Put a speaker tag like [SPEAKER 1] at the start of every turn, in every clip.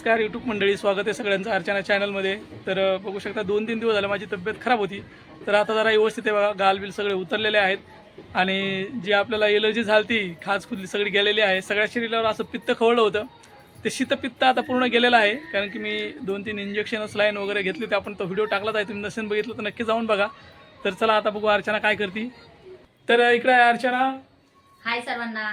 [SPEAKER 1] नमस्कार यूट्यूब मंडळी स्वागत आहे सगळ्यांचं अर्चना चॅनलमध्ये तर बघू शकता दोन तीन दिवस झाले माझी तब्येत खराब होती. तर आता जरा व्यवस्थित आहे बघा गाल बिल सगळे उतरलेले आहेत. आणि जी आपल्याला एलर्जी झाली ती खाज खुजली सगळी गेलेली आहे. सगळ्या शरीरावर असं पित्त खवळलं होतं. ते शीतपित्त आता पूर्ण गेलेलं आहे. कारण की मी दोन तीन इंजेक्शन लाईन वगैरे घेतली होती. आपण तो व्हिडिओ टाकलाच आहे. तुम्ही नसेल बघितलं तर नक्की जाऊन बघा. तर चला आता बघू अर्चना काय करते. तर इकडे आहे अर्चना.
[SPEAKER 2] हाय सर्वांना.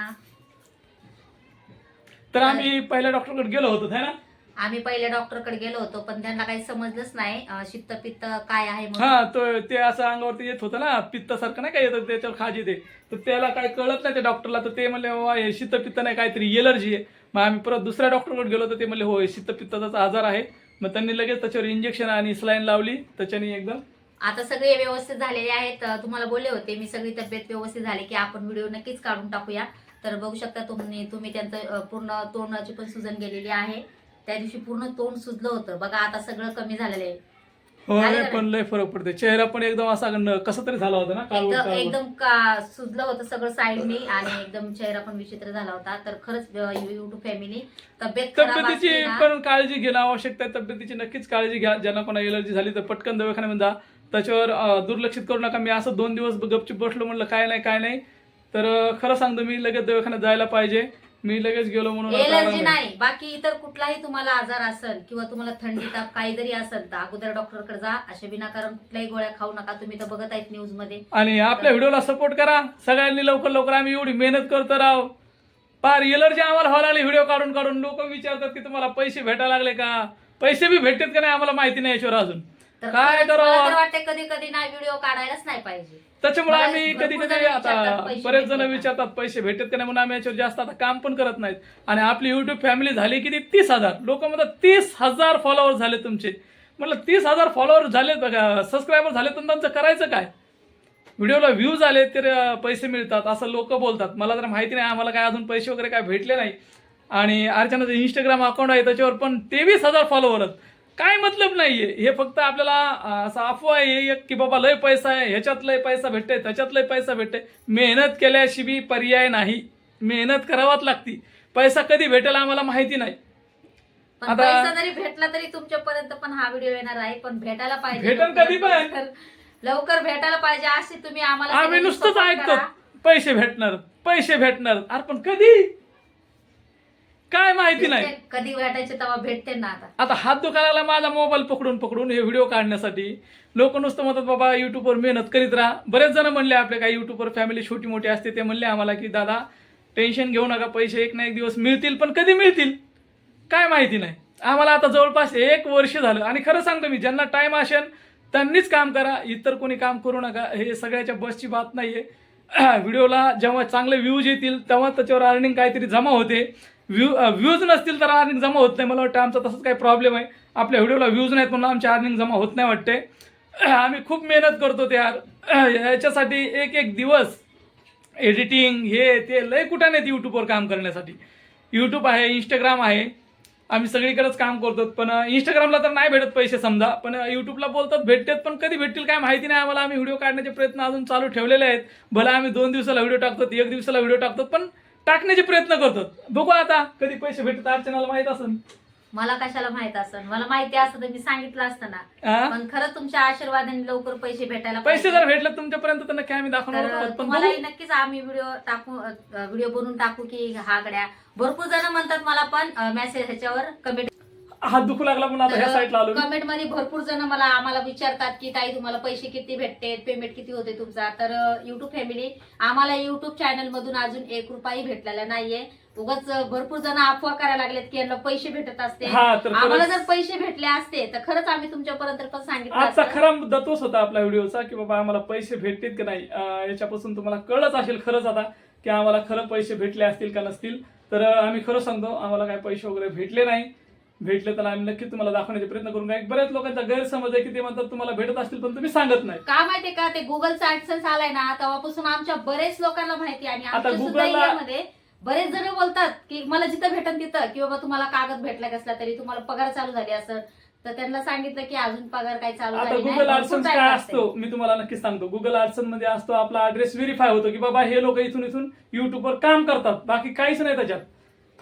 [SPEAKER 1] तर आम्ही पहिल्या डॉक्टरकडे गेलो होतो है ना?
[SPEAKER 2] आम्ही पहिले डॉक्टरकडे गेलो होतो पण त्यांना काही समजलंच नाही शित्त पित्त काय आहे म्हणून.
[SPEAKER 1] हा तो ते असं अंगावरती येत होतं ना पित्तासारखं नाही काय येतं त्याच्यावर खाज येते तर त्याला काय कळत नाही त्या डॉक्टरला तर ते म्हणले बाबा हे शीतपित्त नाही काहीतरी एलर्जी आहे. मग आम्ही परत दुसऱ्या डॉक्टरकडे गेलो तर ते म्हणले हो हे शीतपित्ताचा आजार आहे. मग त्यांनी लगेच त्याच्यावर इंजेक्शन आणि सलाईन लावली त्याच्याने एकदम
[SPEAKER 2] आता सगळे व्यवस्थित झालेले आहेत. अं, तुम्हाला बोलले होते मी सगळी तब्येत व्यवस्थित झाली की आपण व्हिडिओ नक्कीच काढून टाकूया. तर बघू शकता तुम्ही तुम्ही त्यांचं अं, पूर्ण तोंडाची पण सुजन गेलेली आहे. त्या दिवशी पूर्ण तोंड सुजलं होतं. बघा आता सगळं कमी झालेलं आहे.
[SPEAKER 1] हो
[SPEAKER 2] झालं
[SPEAKER 1] रे,
[SPEAKER 2] का
[SPEAKER 1] पण लय फरक पडते चेहरा पण एकदम असा न- कसं तरी झाला होता ना काळवट
[SPEAKER 2] एकदम
[SPEAKER 1] काळवट.
[SPEAKER 2] एकदम का सुजलं होतं सगळं साईडनी आणि एकदम चेहरा पण विचित्र झाला होता. तर खरंच युट्यूब फॅमिली तब्येत खराब
[SPEAKER 1] तब्येतीची
[SPEAKER 2] असली ना,
[SPEAKER 1] पण काळजी घेणं आवश्यक आहे. तब्येतीची नक्कीच काळजी घ्या. ज्यांना कोणा एलर्जी झाली तर पटकन दवाखान्यामध्ये जा. त्याच्यावर अं, दुर्लक्षित करू नका. मी असं दोन दिवस गपचूप बसलो म्हणलं काय नाही काय नाही. तर अं, खरं सांगतो मी लगेच दवाखान्यात जायला पाहिजे. मी लगेच गेलो म्हणून आता
[SPEAKER 2] एलर्जी
[SPEAKER 1] आराम
[SPEAKER 2] नाही. बाकी इतर कुठलाही तुम्हाला आजार असेल किंवा तुम्हाला थंडी ताप काही जरी असेल तर अगोदर डॉक्टरकडे जा. अशा विनाकारण कुठल्याही गोळ्या खाऊ नका. तुम्ही तर बघत आहेत न्यूजमध्ये.
[SPEAKER 1] आणि आपल्या व्हिडिओला सपोर्ट करा. सगळ्यांनी लवकर लवकर आम्ही एवढी मेहनत करतो राव. पार एलर्जी आम्हाला व्हायला लागली व्हिडिओ काढून काढून. लोक विचारतात की तुम्हाला पैसे भेटायला लागले का? पैसे बी भेटतात का नाही? आम्हाला माहिती नाही याच्यावर अजून.
[SPEAKER 2] तर
[SPEAKER 1] काय
[SPEAKER 2] खरंच मला
[SPEAKER 1] करावं?
[SPEAKER 2] तर वाटते कधी कधी ना व्हिडिओ काढायलाच नाही पाहिजे.
[SPEAKER 1] त्याच्यामुळे
[SPEAKER 2] मला
[SPEAKER 1] आम्ही
[SPEAKER 2] भरपूर
[SPEAKER 1] कधी
[SPEAKER 2] जण
[SPEAKER 1] कधी आता
[SPEAKER 2] पैसे
[SPEAKER 1] बरेच जण
[SPEAKER 2] का?
[SPEAKER 1] विचारतात पैसे भेटत का नाही म्हणून आम्ही याच्यावर जास्त आता काम पण करत नाहीत. आणि आपली युट्यूब फॅमिली झाली किती? तीस हजार. लोक म्हणतात तीस हजार फॉलोअर झाले तुमचे. म्हटलं तीस हजार फॉलोअर झाले बघा सबस्क्रायबर झाले तर त्यांचं करायचं काय? व्हिडिओला व्ह्यूज आले तर अं, पैसे मिळतात असं लोक बोलतात. मला तर माहिती नाही आम्हाला काय अजून पैसे वगैरे काय भेटले नाही. आणि अर्चनाचं इंस्टाग्राम अकाउंट आहे त्याच्यावर पण तेवीस हजार फॉलोअर आहेत. काय मतलब नाहीये? हे फक्त आपल्याला असं अफवा आहे की बाबा लय पैसा आहे ह्याच्यात लय पैसा भेटते त्याच्यात लय पैसा भेटते मेहनत केल्याशिवाय पर्याय नाही. मेहनत करावाच लागती. पैसा कधी भेटेल आम्हाला माहिती नाही.
[SPEAKER 2] पण
[SPEAKER 1] आता-
[SPEAKER 2] पैसा जरी भेटला तरी तुमच्यापर्यंत पण हा व्हिडिओ येणार आहे पण भेटायला पाहिजे लवकर-
[SPEAKER 1] कधी पण.
[SPEAKER 2] लवकर- लवकर भेटायला पाहिजे असे तुम्ही आम्हाला
[SPEAKER 1] आम्ही
[SPEAKER 2] सगळ्यांनी
[SPEAKER 1] नुसतंच
[SPEAKER 2] support
[SPEAKER 1] ऐकतो.
[SPEAKER 2] करा.
[SPEAKER 1] पैसे भेटणार पैसे भेटणार. अरे पण कधी? काय माहिती नाही.
[SPEAKER 2] भेटते- कधी भेटायचे तेव्हा भेटते ना आता.
[SPEAKER 1] आता हात दुखायला माझा मोबाईल पकडून पकडून हे व्हिडिओ काढण्यासाठी. लोक नुसतं म्हणतात बाबा युट्यूबवर मेहनत करीत राहा. बरेच जण म्हणले आपल्या काही युट्यूबवर फॅमिली छोटी मोठी असते. ते म्हणले आम्हाला की दादा टेन्शन घेऊ नका पैसे एक ना एक दिवस मिळतील पण कधी मिळतील? काय माहिती नाही. आम्हाला आता जवळपास एक वर्ष झालं. आणि खरं सांगतो मी ज्यांना टाइम असेल त्यांनीच काम करा. इतर कोणी काम करू नका. हे सगळ्याच्या बसची बात नाहीये. व्हिडिओला जेव्हा चांगले व्ह्यूज येतील तेव्हा त्याच्यावर अर्निंग काहीतरी जमा होते. व्ह्यू व्ह्यूज नसतील तर अर्निंग जमा होत नाही मला वाटतं. आमचा तसंच काही प्रॉब्लेम आहे. आपल्या व्हिडिओला व्ह्यूज नाहीत म्हणून आमची अर्निंग जमा होत नाही वाटते. आम्ही खूप मेहनत करतो ते यार. याच्यासाठी एक एक दिवस एडिटिंग हे ते लय कुठं नाहीत यूट्यूबवर काम करण्यासाठी. यूट्यूब आहे इंस्टाग्राम आहे. आम्ही सगळीकडेच काम करतो. पण इंस्टाग्रामला तर नाही भेटत पैसे समजा. पण यूट्यूबला बोलतात भेटतात पण कधी भेटतील काय माहिती नाही आम्हाला. आम्ही व्हिडिओ काढण्याचे प्रयत्न अजून चालू ठेवलेले आहेत. भला आम्ही दोन दिवसाला व्हिडिओ टाकतो एक दिवसाला व्हिडिओ टाकतो पण टाकण्याचे प्रयत्न करतो बघू आता कधी पैसे भेटतात अर्चनाला माहीत असेल
[SPEAKER 2] मला कशाला माहीत असेल मला माहिती असतं तर मी सांगितलं असतं ना
[SPEAKER 1] हा?
[SPEAKER 2] पण खरं तुमच्या आशीर्वादाने लवकर पैसे भेटायला
[SPEAKER 1] पैसे. जर भेटले तुमच्यापर्यंत तर नक्की आम्ही दाखवणार
[SPEAKER 2] तर
[SPEAKER 1] आहोत पण
[SPEAKER 2] तुम्हालाही
[SPEAKER 1] बघू.
[SPEAKER 2] नक्कीच आम्ही व्हिडिओ टाकू व्हिडिओ बनवून टाकू की हा गड्या भरपूर जण म्हणतात मला पण मेसेज ह्याच्यावर कमेंट
[SPEAKER 1] हात दुखू लागला म्हणून आता ह्या साईडला आलो.
[SPEAKER 2] कमेंटमध्ये भरपूर जण मला आम्हाला विचारतात की ताई तुम्हाला पैसे किती भेटते पेमेंट किती होते तुमचा? तर युट्यूब फॅमिली आम्हाला युट्यूब चॅनल मधून अजून एक रुपयाही भेटलेला नाहीये. उगाच भरपूर जण अफवा करायला लागलेत की यांना पैसे भेटत असते.
[SPEAKER 1] हा तर
[SPEAKER 2] आम्हाला जर पैसे भेटले असते तर खरंच आम्ही तुमच्यापर्यंत पण सांगितलं
[SPEAKER 1] आजचा
[SPEAKER 2] असतं.
[SPEAKER 1] खरा मुद्दा तोच होता आपल्या व्हिडिओचा की बाबा आम्हाला पैसे भेटतील की नाही? अं, याच्यापासून तुम्हाला कळत असेल खरंच आता की आम्हाला खरं पैसे भेटले असतील का नसतील? तर अं, आम्ही खरं सांगतो आम्हाला काय पैसे वगैरे भेटले नाही. भेटले तर आम्ही नक्की तुम्हाला दाखवण्याचे प्रयत्न करून काय बऱ्याच लोकांचा गैरसमज आहे की ते म्हणतात तुम्हाला भेटत असतील पण तुम्ही सांगत नाही.
[SPEAKER 2] का माहितीये का? ते गुगलचा ऍडसन्स आलाय ना तेव्हापासून आमच्या बरेच लोकांना माहिती आणि
[SPEAKER 1] आता
[SPEAKER 2] आमच्या सुद्धा
[SPEAKER 1] Google ला-
[SPEAKER 2] एरियामध्ये बरेच जण बोलतात की मला जिथं भेटन तिथं. की बाबा तुम्हाला कागद भेटला कसला तरी? तुम्हाला पगार चालू झाली असं तर त्यांना सांगितलं की अजून पगार काही चालू
[SPEAKER 1] आता
[SPEAKER 2] झाली नाही.
[SPEAKER 1] गुगल
[SPEAKER 2] भरपूर time
[SPEAKER 1] काय
[SPEAKER 2] लागते.
[SPEAKER 1] असतो? मी तुम्हाला नक्कीच सांगतो. गुगल आडसनमध्ये असतो आपला ऍड्रेस व्हेरीफाय होतो की बाबा हे लोक इथून इथून युट्यूबवर काम करतात. बाकी काहीच नाही त्याच्यात.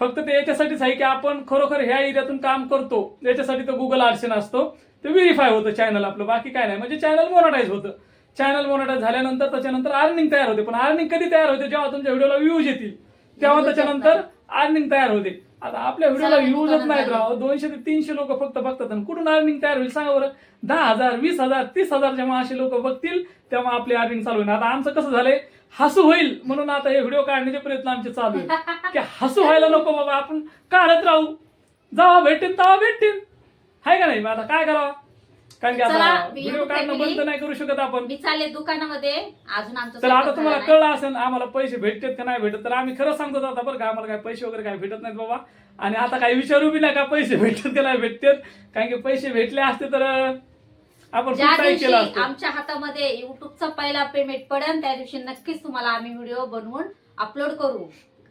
[SPEAKER 1] फक्त ते याच्यासाठीच आहे की आपण खरोखर ह्या एरियातून काम करतो. याच्यासाठी तो गुगल आरशन असतो. ते व्हेरीफाय होतं चॅनल आपलं. बाकी काय नाही. म्हणजे चॅनल मोनोटाईज होतं. चॅनल मोनोटाईज झाल्यानंतर त्याच्यानंतर अर्निंग तयार होते. पण अर्निंग कधी तयार होते? जेव्हा तुमच्या व्हिडिओला व्ह्यूज येतील. तेव्हा त्याच्यानंतर अर्निंग तयार होते. आता आपल्या व्हिडिओला व्ह्यूजच नाहीत. राव. दोनशे ते तीनशे लोक फक्त बघतात. आणि कुठून अर्निंग तयार होईल सांगा बरं. दहा हजार वीस हजार तीस हजार जेव्हा असे लोक बघतील तेव्हा आपली अर्निंग चालू होईल. आता आमचं कसं झालंय? हसू होईल म्हणून आता हे व्हिडिओ काढण्याचे प्रयत्न आमचे चालू आहे की हसू व्हायला नको बाबा आपण काढत राहू. जेव्हा भेटतील तेव्हा भेटतील. हाय का नाही? मग आता काय करावं? कारण की आता व्हिडिओ काढणं. बंद नाही करू शकत आपण.
[SPEAKER 2] मी चालले दुकानामध्ये. अजून आमचं
[SPEAKER 1] तर आता तुम्हाला. कळलं असेल आम्हाला पैसे भेटतात का नाही भेटत तर आम्ही खरं सांगतो आता बरं का आम्हाला काय पैसे वगैरे काय भेटत नाहीत बाबा. आणि आता काही विचारू बी नाही का पैसे भेटतात का नाही भेटतात. कारण की पैसे भेटले असते तर आपण
[SPEAKER 2] ज्या
[SPEAKER 1] खूप काही
[SPEAKER 2] दिवशी
[SPEAKER 1] केलं असतं.
[SPEAKER 2] आमच्या हातामध्ये युट्यूबचा पहिला पेमेंट पडेल त्या दिवशी नक्कीच तुम्हाला आम्ही व्हिडिओ बनवून अपलोड करू.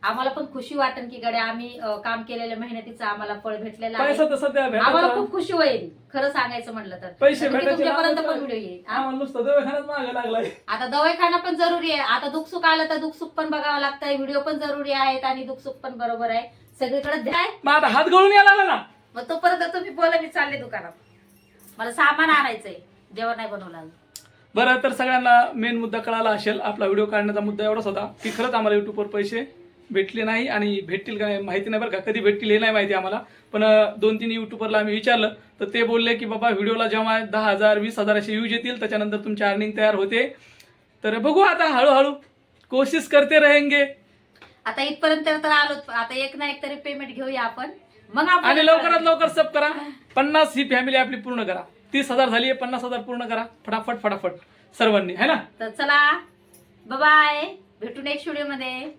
[SPEAKER 2] आम्हाला पण खुशी वाटेल की गड्या आम्ही अं, काम केलेल्या मेहनतीचं आम्हाला फळ भेटलेलं आहे. आम्हाला
[SPEAKER 1] भेटायचा
[SPEAKER 2] खूप खुशी होईल. खरं सांगायचं म्हटलं तर.
[SPEAKER 1] पैसे
[SPEAKER 2] नक्की
[SPEAKER 1] भेटायचे
[SPEAKER 2] तुमच्यापर्यंत पण व्हिडिओ येईल. हा?
[SPEAKER 1] आम्हाला नुसतं दवाखान्यात मागे लागलाय.
[SPEAKER 2] आता दवाखाना पण जरुरी आहे. आता दुखसुख आलं तर दुखसुख पण बघावं लागतंय. व्हिडिओ पण जरुरी आहेत आणि दुखसुख पण बरोबर आहे. सगळीकडे द्याय
[SPEAKER 1] मग आता हात गळून यायला लागला ना?
[SPEAKER 2] मग तोपर्यंत तुम्ही बोला मी चालले दुकानात. मला सामान आणायचंय. जेवण नाही बनवलं.
[SPEAKER 1] बरं तर सगळ्यांना मेन मुद्दा कळाला असेल. आपला व्हिडिओ काढण्याचा मुद्दा एवढाच होता की खरंच आम्हाला युट्यूबवर पैसे भेटले नाही आणि भेटतील का नाही माहिती नाही बरं का. कधी भेटतील हे नाही माहिती आम्हाला. पण अं, दोन तीन युट्यूबरला आम्ही विचारलं तर ते बोलले की बाबा व्हिडिओला जेव्हा दहा हजार वीस हजार असे व्ह्यूज येतील त्याच्यानंतर तुमची अर्निंग तयार होते. तर बघू आता हळूहळू. कोशिश करते रहेंगे.
[SPEAKER 2] आता इथपर्यंत तर आलो आता एक ना एक तरी पेमेंट घेऊया आपण. मग आपण
[SPEAKER 1] आणि लवकरात लवकर सब करा. पन्नास ही फॅमिली आपली पूर्ण करा. तीस हजार झाली आहे पन्नास हजार पूर्ण करा. फटाफट फटाफट. सर्वांनी है ना?
[SPEAKER 2] तर चला. बाय भेटू नेक्स्ट व्हिडिओमध्ये.